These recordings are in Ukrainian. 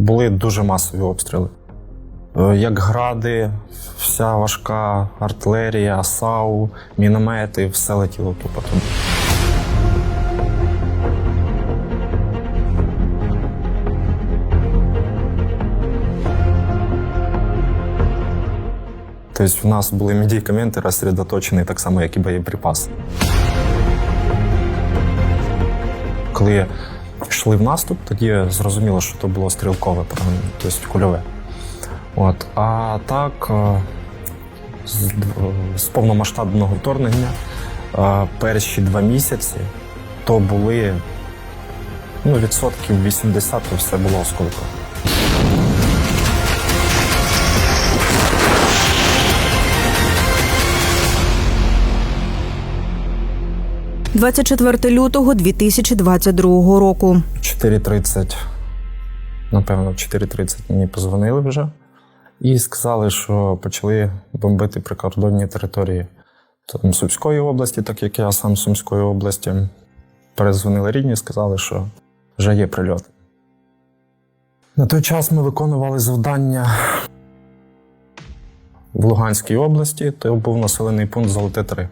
Були дуже масові обстріли. Е, Як гради, вся важка артилерія, САУ, міномети, все летіло тупо туди. Тобто в нас були медикаменти розсередоточені так само, як і боєприпаси. Коли йшли в наступ, тоді зрозуміло, що то було стрілкове, тобто кульове. От. А так, е, з, з повномасштабного вторгнення е, перші два місяці то були ну, відсотків 80 то все було осколково. 24 лютого 2022 року. 4.30, напевно, в 4.30 мені позвонили вже і сказали, що почали бомбити прикордонні території там, Сумської області, так як я сам Сумської області. Перезвонили рідні, сказали, що вже є прильот. На той час ми виконували завдання в Луганській області, то був населений пункт Золоте 3.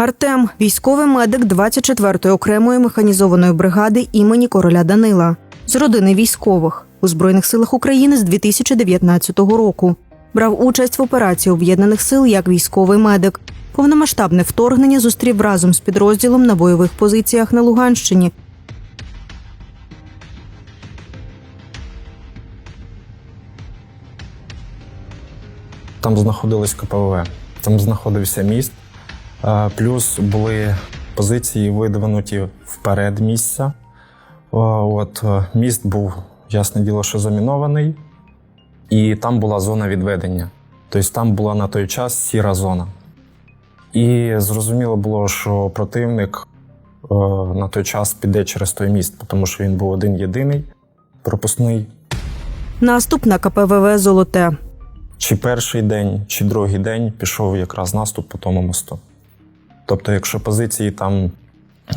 Артем військовий медик 24-ї окремої механізованої бригади імені короля Данила з родини військових у збройних силах України з 2019 року. Брав участь в операції об'єднаних сил як військовий медик. Повномасштабне вторгнення зустрів разом з підрозділом на бойових позиціях на Луганщині. Там знаходилось КПВ, там знаходився міст, плюс були позиції видвинуті вперед місця. От е, міст був, ясне діло, що замінований, і там була зона відведення. Тобто там була на той час сіра зона. І зрозуміло було, що противник е, на той час піде через той міст, тому що він був один єдиний, пропускний. Наступ на КПВВ Золоте. Чи перший день, чи другий день пішов якраз наступ по тому мосту. Тобто, якщо позиції там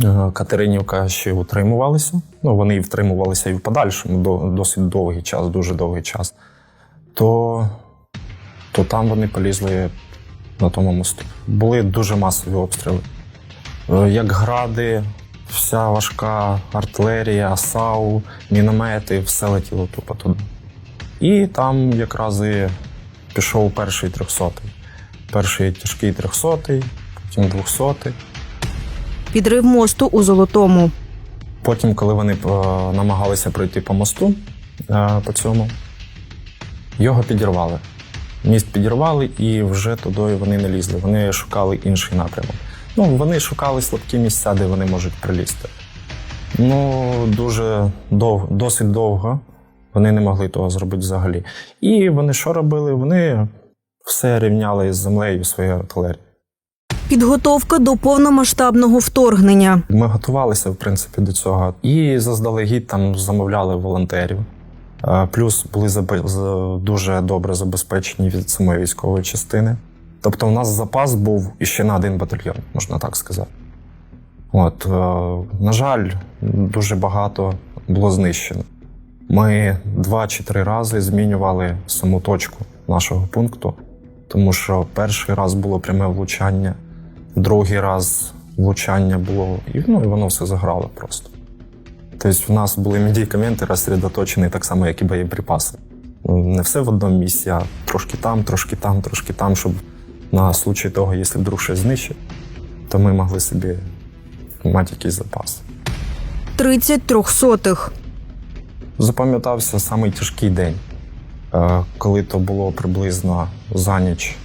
е, Катеринівка ще утримувалися, ну вони і втримувалися і в подальшому досить довгий час, дуже довгий час, то, то там вони полізли на тому мосту. Були дуже масові обстріли. Е, Як гради, вся важка артилерія, САУ, міномети, все летіло тупо туди. І там якраз і пішов перший трьохсотий. Перший тяжкий трьохсотий, потім двохсотий. Підрив мосту у Золотому. Потім, коли вони е, намагалися пройти по мосту е, по цьому, його підірвали. Міст підірвали і вже туди вони не лізли. Вони шукали інший напрямок. Ну, вони шукали слабкі місця, де вони можуть прилізти. Ну, дуже дов, досить довго вони не могли того зробити взагалі. І вони що робили? Вони все рівняли з землею своєю артилерією. Підготовка до повномасштабного вторгнення. Ми готувалися, в принципі, до цього. І заздалегідь там замовляли волонтерів. Е, Плюс були дуже добре забезпечені від самої військової частини. Тобто, у нас запас був іще на один батальйон, можна так сказати. От, е, на жаль, дуже багато було знищено. Ми два чи три рази змінювали саму точку нашого пункту, тому що перший раз було пряме влучання, другий раз влучання було, і, ну, і воно все заграло просто. Тобто в нас були медикаменти розсередоточені так само, як і боєприпаси. Ну, Не все в одному місці, а трошки там, трошки там, трошки там, щоб на случай того, якщо вдруг щось знищить, то ми могли собі мати якийсь запас. 30 трьохсотих. Запам'ятався самий тяжкий день, е, коли то було приблизно за ніч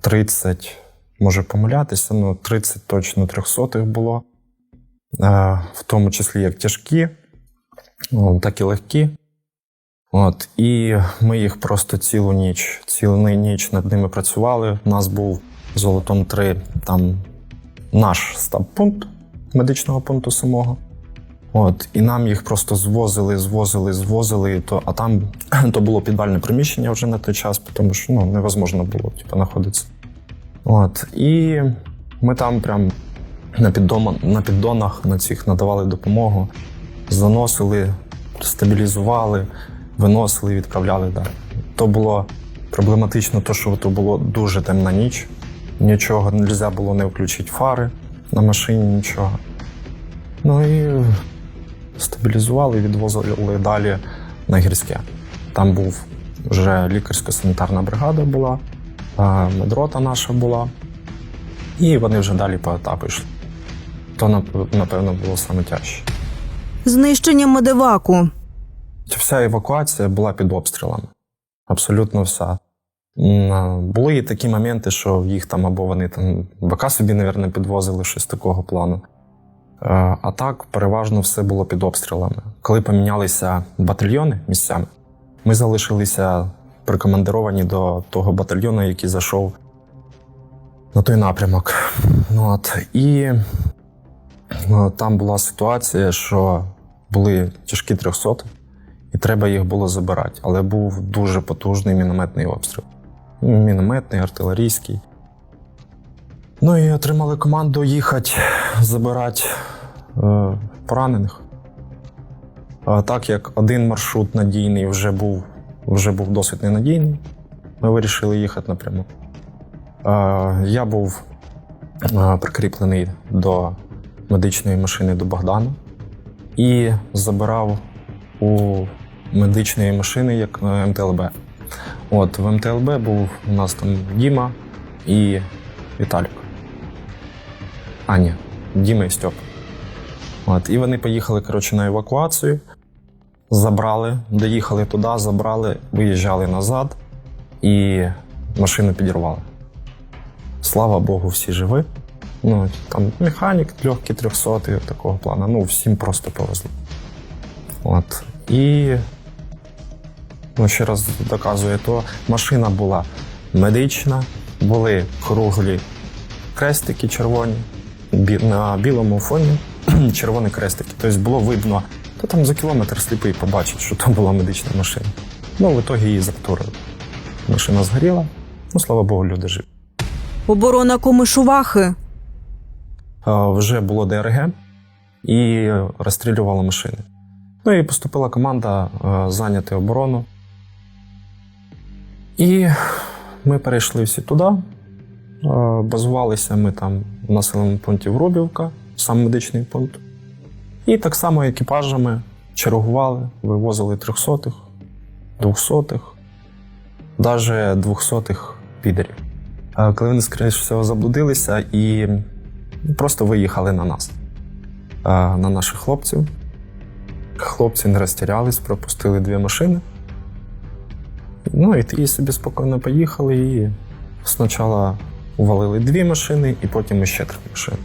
30, може помилятися, ну 30 точно трьохсотих було. Е, В тому числі як тяжкі, ну, так і легкі. От, і ми їх просто цілу ніч, цілу ніч над ними працювали. У нас був золотом 3, там наш стаб-пункт медичного пункту самого. От, і нам їх просто звозили, звозили, звозили. То, а там то було підвальне приміщення вже на той час, тому що ну, невозможно було типу, знаходитися. От, і ми там прям на, піддома, на піддонах на цих надавали допомогу. заносили, стабілізували, виносили, відправляли далі. То було проблематично, то, що то було дуже темна ніч. Нічого не можна було не включити фари на машині, нічого. Ну і стабілізували, відвозили далі на гірське. Там був вже лікарсько-санітарна бригада була, а медрота наша була. І вони вже далі по етапу йшли. То, напевно, було саме тяжче. Знищення медеваку. Вся евакуація була під обстрілами. Абсолютно вся. Були і такі моменти, що їх там або вони там БК собі, мабуть, підвозили щось такого плану. Е, А так, переважно все було під обстрілами. Коли помінялися батальйони місцями, ми залишилися прикомандировані до того батальйону, який зайшов на той напрямок. Ну, от. І е, там була ситуація, що були тяжкі трьохсоти, і треба їх було забирати. Але був дуже потужний мінометний обстріл. Мінометний, артилерійський. Ну і отримали команду їхати забирати е, поранених. А так як один маршрут надійний вже був, вже був досить ненадійний, ми вирішили їхати напряму. Я був прикріплений до медичної машини до Богдана і забирав у медичної машини як е, МТЛБ. От в МТЛБ був у нас там Діма і Віталік. А, ні, Діма і Стьоп. От, і вони поїхали коротше, на евакуацію, забрали, доїхали туди, забрали, виїжджали назад і машину підірвали. Слава Богу, всі живі. Ну, там механік, легкий 300 такого плану. Ну, всім просто повезло. От. І ну, ще раз доказує то, машина була медична, були круглі крестики червоні, бі- на білому фоні червоні крестики. Тобто було видно, то там за кілометр сліпий побачить, що то була медична машина. Ну, в ітогі її заптурили. Машина згоріла, ну, слава Богу, люди живі. Оборона Комишувахи. Вже було ДРГ і розстрілювали машини. Ну і поступила команда зайняти оборону. І ми перейшли всі туди. Базувалися ми там в населеному пункті Вробівка, сам медичний пункт. І так само екіпажами чергували, вивозили трьохсотих, двохсотих, навіть двохсотих підерів. Е, Коли вони, скоріше всього, заблудилися і просто виїхали на нас, е, на наших хлопців. Хлопці не розтірялись, пропустили дві машини. Ну і собі спокійно поїхали і спочатку увалили дві машини, і потім ще три машини.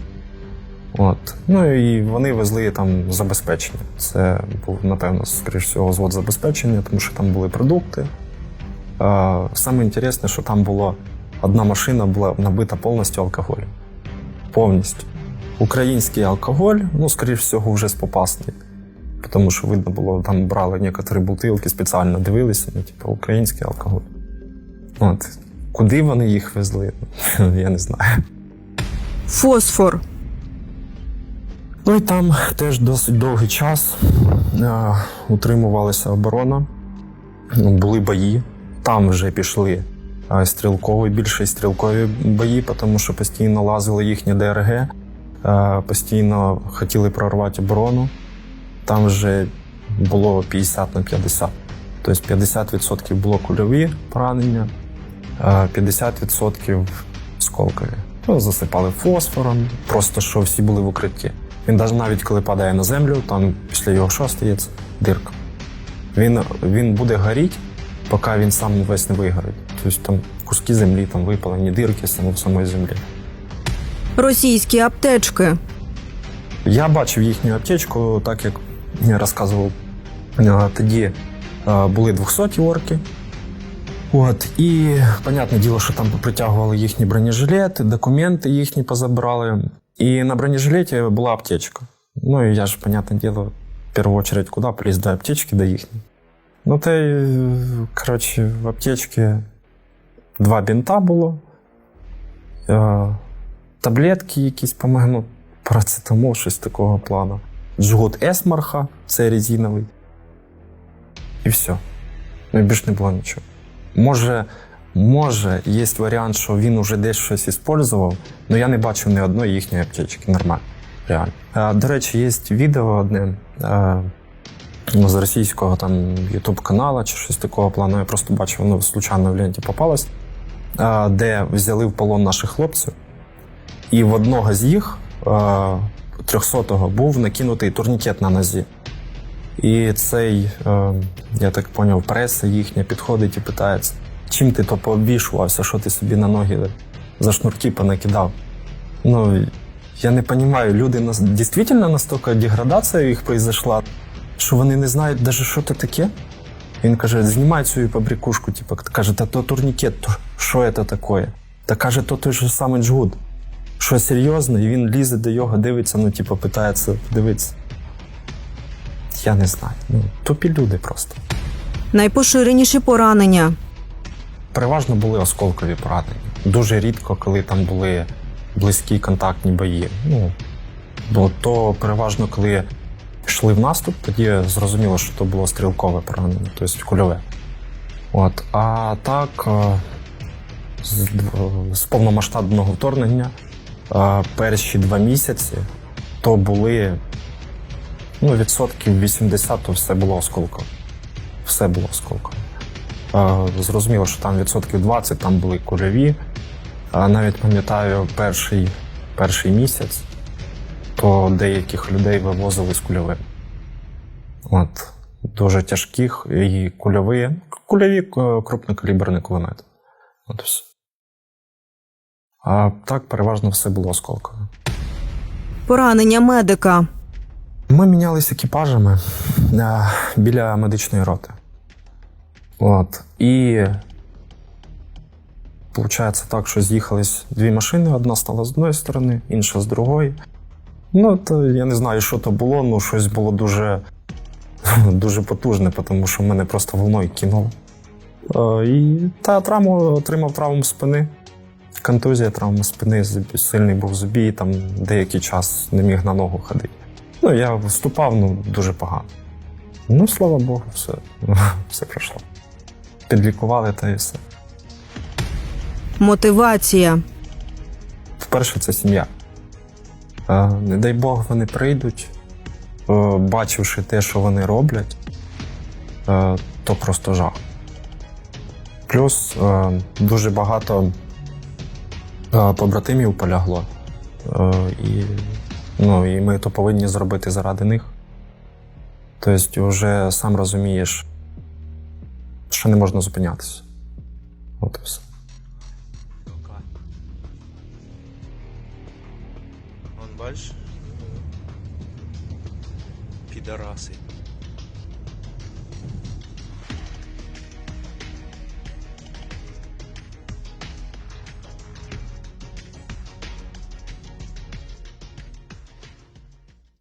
От. Ну і вони везли там забезпечення. Це був, напевно, скоріш всього, звод забезпечення, тому що там були продукти. Е, Саме інтересне, що там було одна машина була набита повністю алкоголем. Повністю. Український алкоголь, ну, скоріш всього, вже з попасний. Тому що видно було, там брали некоторі бутилки, спеціально дивилися, ну, типу, український алкоголь. От. Куди вони їх везли? Я не знаю. Фосфор. Ну і там теж досить довгий час е, утримувалася оборона, ну, були бої. Там вже пішли е, стрілкові, більше стрілкові бої, тому що постійно лазили їхні ДРГ, е, постійно хотіли прорвати оборону. Там вже було 50 на 50. Тобто 50% було кульові поранення, е, 50% сколкові. Ну, засипали фосфором, просто що всі були в укритті. Він навіть коли падає на землю, там після його що стається дирка. Він, він буде горіти, поки він сам весь не вигорить. Тобто там куски землі, там випалені дирки саме в самої землі. Російські аптечки. Я бачив їхню аптечку, так як я розказував. Тоді були 200 орки. От, і, понятне діло, що там притягували їхні бронежилети, документи їхні позабрали. І на бронежилеті була аптечка. Ну і я ж, понятне діло, в першу чергу куди поліз до аптечки, до їхньої. Ну, та й, коротше, в аптечці два бінта було, е, таблетки якісь, по-моєму, парацетамол, щось такого плану. джгут Есмарха, це резиновий. І все. Ну, і більш не було нічого. Може, може, є варіант, що він уже десь щось іспользував, але я не бачив ні одної їхньої аптечки. Нормально. Реально. А, до речі, є відео одне ну, з російського там Ютуб каналу чи щось такого плану. Я просто бачив, воно случайно в ленті попалось, а, де взяли в полон наших хлопців, і в одного з їх, 300-го, був накинутий турнікет на нозі. І цей, е, я так поняв, преса їхня підходить і питається, чим ти то пообвішувався, що ти собі на ноги за шнурки понакидав. Ну, я не розумію, люди нас дійсно настільки деградація їх произошла, що вони не знають навіть, що це таке. Він каже, знімай цю побрякушку, типу, каже, та то турнікет, то що це таке? Та каже, то той же самий джгут. Що серйозно, і він лізе до його, дивиться, ну, типу, питається подивитися. Я не знаю. Ну, тупі люди просто. Найпоширеніші поранення. Переважно були осколкові поранення. Дуже рідко, коли там були близькі контактні бої. Ну, бо то переважно, коли йшли в наступ, тоді зрозуміло, що то було стрілкове поранення, тобто кульове. От. А так, е, з, з повномасштабного вторгнення е, перші два місяці то були ну, відсотків 80 то все було осколкове. Все було осколкове. Зрозуміло, що там відсотків 20 там були кульові. Навіть пам'ятаю перший, перший місяць, то деяких людей вивозили з кульовим. От, дуже тяжких і кульові, кульові е, крупнокаліберний кулемет. От все. А так переважно все було осколкове. Поранення медика. Ми мінялися екіпажами е, біля медичної роти. От. І виходить так, що з'їхались дві машини: одна стала з одної сторони, інша з другої. Ну, то я не знаю, що то було, ну щось було дуже, дуже потужне, тому що мене просто волною кинуло. Е, І та травму отримав травму спини. Контузія, травма спини, сильний був зубій, там деякий час не міг на ногу ходити. Ну, я виступав ну, дуже погано. Ну, слава Богу, все, все пройшло. Підлікували та і все. Мотивація. Вперше це сім'я. Е, Не дай Бог, вони прийдуть, е, бачивши те, що вони роблять, е, то просто жах. Плюс дуже багато побратимів полягло. І, ну, і ми то повинні зробити заради них. Тобто, вже сам розумієш, що не можна зупинятися. От і все. Бачиш? Підараси.